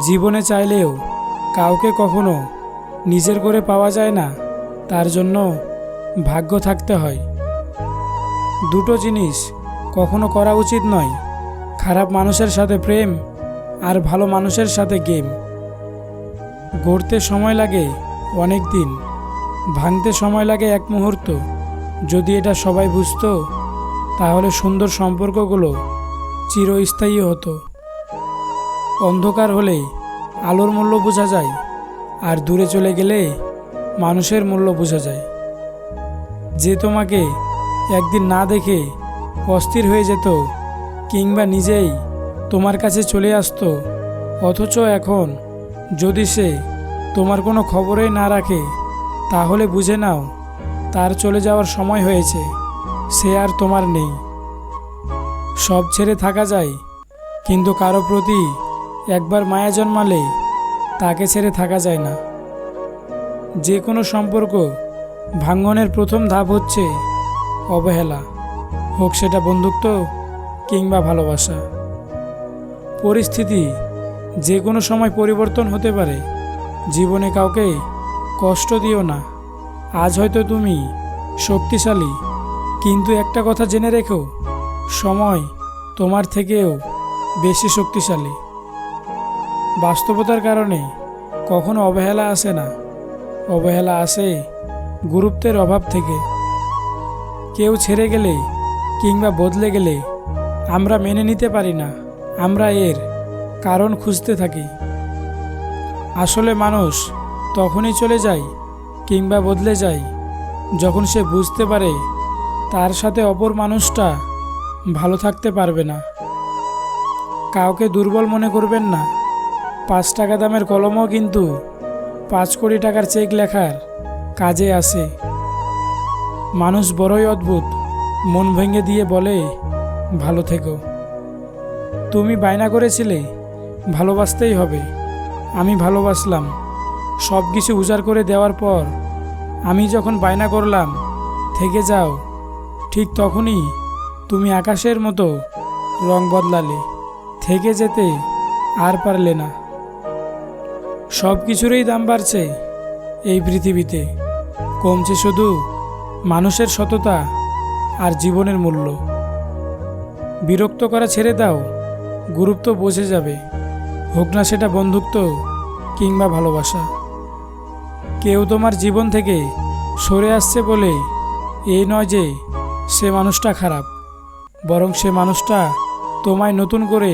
জীবনে চাইলেও কাউকে কখনো নিজের করে পাওয়া যায় না, তার জন্য ভাগ্য থাকতে হয়। দুটো জিনিস কখনো করা উচিত নয়, খারাপ মানুষের সাথে প্রেম আর ভালো মানুষের সাথে গেম। গড়তে সময় লাগে অনেক দিন, ভাঙতে সময় লাগে এক মুহূর্ত। যদি এটা সবাই বুঝতো, তাহলে সুন্দর সম্পর্কগুলো চিরস্থায়ী হতো। অন্ধকার হলে আলোর মূল্য বোঝা যায়, আর দূরে চলে গেলে মানুষের মূল্য বোঝা যায়। যে তোমাকে একদিন না দেখে অস্থির হয়ে যেত, কিংবা নিজেই তোমার কাছে চলে আসতো, অথচ এখন যদি সে তোমার কোনো খবরই না রাখে, তাহলে বুঝে নাও, তার চলে যাওয়ার সময় হয়েছে, সে আর তোমার নেই। সব ছেড়ে থাকা যায়, কিন্তু কারও প্রতি একবার মায়া জন্মালে তাকে ছেড়ে থাকা যায় না। যে কোনো সম্পর্ক ভাঙ্গনের প্রথম ধাপ হচ্ছে অবহেলা, হোক সেটা বন্ধুত্ব কিংবা ভালোবাসা। পরিস্থিতি যে কোনো সময় পরিবর্তন হতে পারে, জীবনে কাউকে কষ্ট দিও না। আজ হয়তো তুমি শক্তিশালী, কিন্তু একটা কথা জেনে রেখো, সময় তোমার থেকেও বেশি শক্তিশালী। বাস্তবতার কারণে কখনো অবহেলা আসে না। অবহেলা আসে গুরুত্বের অভাব থেকে। কেউ ছেড়ে গেলে কিংবা বদলে গেলে আমরা মেনে নিতে পারি না। আমরা এর কারণ খুঁজতে থাকি। আসলে মানুষ তখনই চলে যায় কিংবা বদলে যায় যখন সে বুঝতে পারে তার সাথে অপর মানুষটা ভালো থাকতে পারবে না। কাউকে দুর্বল মনে করবেন না। পাঁচ টাকা দামের কলমও কিন্তু পাঁচ কোটি টাকার চেক লেখার কাজে আসে। মানুষ বড়ই অদ্ভুত, মন ভেঙে দিয়ে বলে, ভালো থেকো। তুমি বায়না করেছিলে, ভালোবাসতেই হবে। আমি ভালোবাসলাম। সব কিছু উজাড় করে দেওয়ার পর আমি যখন বায়না করলাম, থেকে যাও। ঠিক তখনই তুমি আকাশের মতো রং বদলালে। থেকে যেতে আর পারলে না। সব কিছুরই দাম বাড়ছে এই পৃথিবীতে। কমছে শুধু মানুষের সততা আর জীবনের মূল্য। বিরক্ত করা ছেড়ে দাও, গুরুত্ব বোঝে যাবে। হোক না সেটা বন্ধুত্ব কিংবা ভালোবাসা। কেউ তোমার জীবন থেকে সরে আসছে বলে এই নয় যে সে মানুষটা খারাপ, বরং সে মানুষটা তোমায় নতুন করে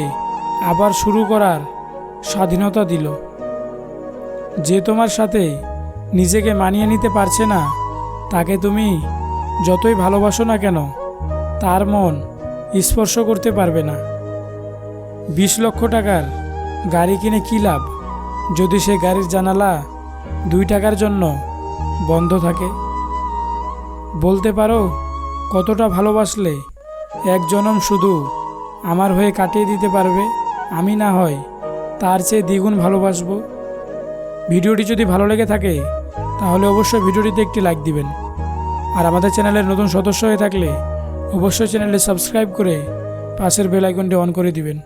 আবার শুরু করার স্বাধীনতা দিল। যে তোমার সাথে নিজেকে মানিয়ে নিতে পারছে না, তাকে তুমি যতই ভালোবাসো না কেন, তার মন স্পর্শ করতে পারবে না। বিশ লক্ষ টাকার গাড়ি কিনে কী লাভ যদি সে গাড়ির জানালা দুই টাকার জন্য বন্ধ থাকে? বলতে পারো, কতটা ভালোবাসলে এক জনম শুধু আমার হয়ে কাটিয়ে দিতে পারবে, আমি না হয় তার চেয়ে দ্বিগুণ ভালোবাসবো। ভিডিওটি যদি ভালো লেগে থাকে, তাহলে অবশ্যই ভিডিওটিতে একটি লাইক দিবেন। আর আমাদের চ্যানেলের নতুন সদস্য হয়ে থাকলে, অবশ্যই চ্যানেলটি সাবস্ক্রাইব করে পাশের বেল আইকনটি অন করে দিবেন।